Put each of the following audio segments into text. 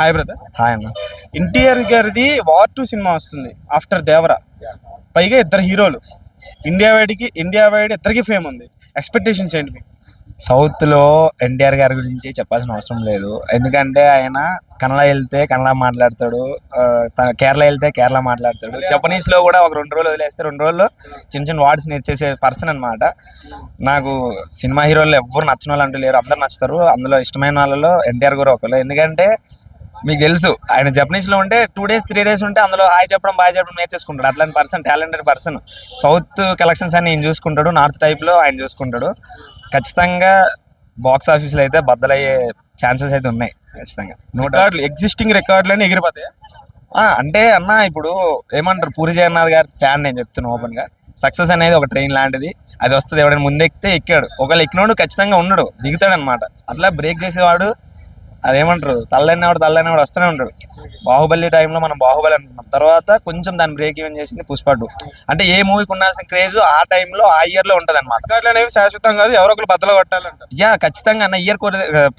Hi brother hi అన్న. ఎన్టీఆర్ గారిది war two cinema వస్తుంది ఆఫ్టర్ దేవరా పైగా ఇద్దరు హీరోలు. ఇండియా వైడ్కి ఇండియా వైడ్ ఇద్దరికి ఫేమ్ ఉంది. ఎక్స్పెక్టేషన్స్ ఏంటి మీకు? సౌత్లో ఎన్టీఆర్ గారి గురించి చెప్పాల్సిన అవసరం లేదు. ఎందుకంటే ఆయన కన్నడ వెళ్తే కన్నడ మాట్లాడతాడు ఆ, త- కేరళ వెళ్తే కేరళ మాట్లాడతాడు. జపనీస్లో కూడా ఒక రెండు రోజులు వదిలేస్తే రెండు రోజుల్లో చిన్న చిన్న వర్డ్స్ నేర్చేసే పర్సన్ అన్నమాట. నాకు సినిమా హీరోలు ఎవ్వరు నచ్చిన వాళ్ళు అంటూ లేరు. అందరు నచ్చుతారు. అందులో ఇష్టమైన వాళ్ళలో ఎన్టీఆర్ కూడా ఒకరు ఎందుకంటే మీకు తెలుసు. ఆయన జపనీస్లో ఉంటే టూ డేస్ త్రీ డేస్ ఉంటే అందులో హాయ్ చెప్పడం బాయ్ చెప్పడం నేర్చేసుకుంటాడు అట్లాంటి person talented person south collections అని ఆయన చూసుకుంటాడు. నార్త్ టైప్లో ఆయన చూసుకుంటాడు. ఖచ్చితంగా బాక్స్ ఆఫీస్లో అయితే బద్దలయ్యే ఛాన్సెస్ అయితే ఉన్నాయి. ఖచ్చితంగా. రికార్డులు ఎగ్జిస్టింగ్ రికార్డులు అని ఎగిరిపోతాయి? అంటే అన్న ఇప్పుడు ఏమంటారు? పూరి జగన్నాథ్ గారి ఫ్యాన్ నేను చెప్తున్నా ఓపెన్గా. సక్సెస్ అనేది ఒక ట్రైన్ లాంటిది. అది వస్తుంది. ఎవడైనా ముందు ఎక్కితే ఎక్కాడు. ఒకవేళ ఎక్కినోడు ఖచ్చితంగా ఉండడు. దిగుతాడు అనమాట అట్లా బ్రేక్ చేసేవాడు. అదేమంటారు? తల్లైనవాడు తల్లైనవాడు వస్తూనే ఉంటాడు. బాహుబలి టైంలో మనం బాహుబలి అనుకున్నాం. తర్వాత కొంచెం దాన్ని బ్రేక్ ఈవెన్ చేసింది పుష్ప టూ అంటే ఏ మూవీకి ఉండాల్సిన క్రేజ్ ఆ టైంలో ఆ ఇయర్లో ఉంటది అనమాట అనేవి శాశ్వతం కాదు. ఎవరో ఒకరు బద్దలు కొట్టాలంట. యా ఖచ్చితంగా అన్న ఇయర్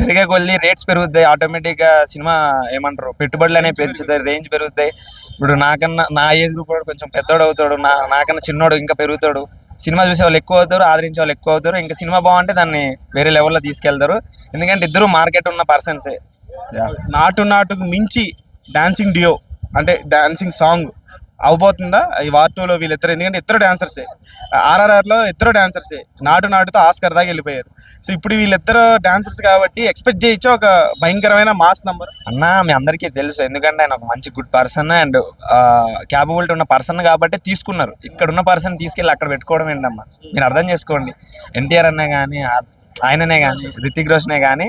పెరిగే కొద్ది రేట్స్ పెరుగుతాయి. ఆటోమేటిక్గా సినిమా ఏమంటారు? పెట్టుబడులు అనేవి పెంచుతాయి రేంజ్ పెరుగుతాయి. ఇప్పుడు నాకన్నా నా ఏజ్ గ్రూప్ కొంచెం పెద్దోడు అవుతాడు. నా నాకన్నా చిన్నోడు ఇంకా పెరుగుతాడు. సినిమా చూసే వాళ్ళు ఎక్కువ అవుతారు ఆదరించే వాళ్ళు ఎక్కువ అవుతారు. ఇంకా సినిమా బాగుంటే దాన్ని వేరే లెవెల్లో తీసుకెళ్తారు. ఎందుకంటే ఇద్దరు మార్కెట్ ఉన్న పర్సన్సే నాటు నాటుకు మించి డాన్సింగ్ డియో అంటే డాన్సింగ్ సాంగ్ అవబోతుందా? ఈ వార్ టూలో వీళ్ళిద్దరు. ఎందుకంటే ఇద్దరు డాన్సర్సే ఆర్ఆర్ఆర్లో ఇద్దరు డాన్సర్సే నాటు నాటుతో ఆస్కర్ దాకా వెళ్ళిపోయారు. సో ఇప్పుడు వీళ్ళిద్దరు డాన్సర్స్ కాబట్టి ఎక్స్పెక్ట్ చేయొచ్చు ఒక భయంకరమైన మాస్ నంబర్ అన్న మీ అందరికీ తెలుసు. ఎందుకంటే ఆయన ఒక మంచి గుడ్ పర్సన్ అండ్ క్యాపబిలిటీ ఉన్న పర్సన్ కాబట్టి తీసుకున్నారు. ఇక్కడ ఉన్న పర్సన్ తీసుకెళ్ళి అక్కడ పెట్టుకోవడం ఏంటమ్మా? మీరు అర్థం చేసుకోండి. ఎన్టీఆర్ అన్న కానీ ఆయననే కానీ రితిక్ రోషనే కానీ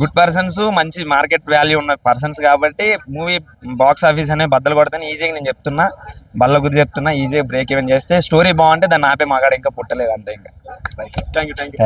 గుడ్ పర్సన్స్ మంచి మార్కెట్ వాల్యూ ఉన్న పర్సన్స్ కాబట్టి మూవీ బాక్స్ ఆఫీస్ అనే బద్దలు కొడతాను. ఈజీగా నేను చెప్తున్నా బల్ల గుద్ది చెప్తున్నా ఈజీగా బ్రేక్ ఈవెన్ చేస్తే స్టోరీ బాగుంటే దాన్ని ఆపే మగాడు ఇంకా పుట్టలేదు అంతే ఇంకా. Thank you thank you thank you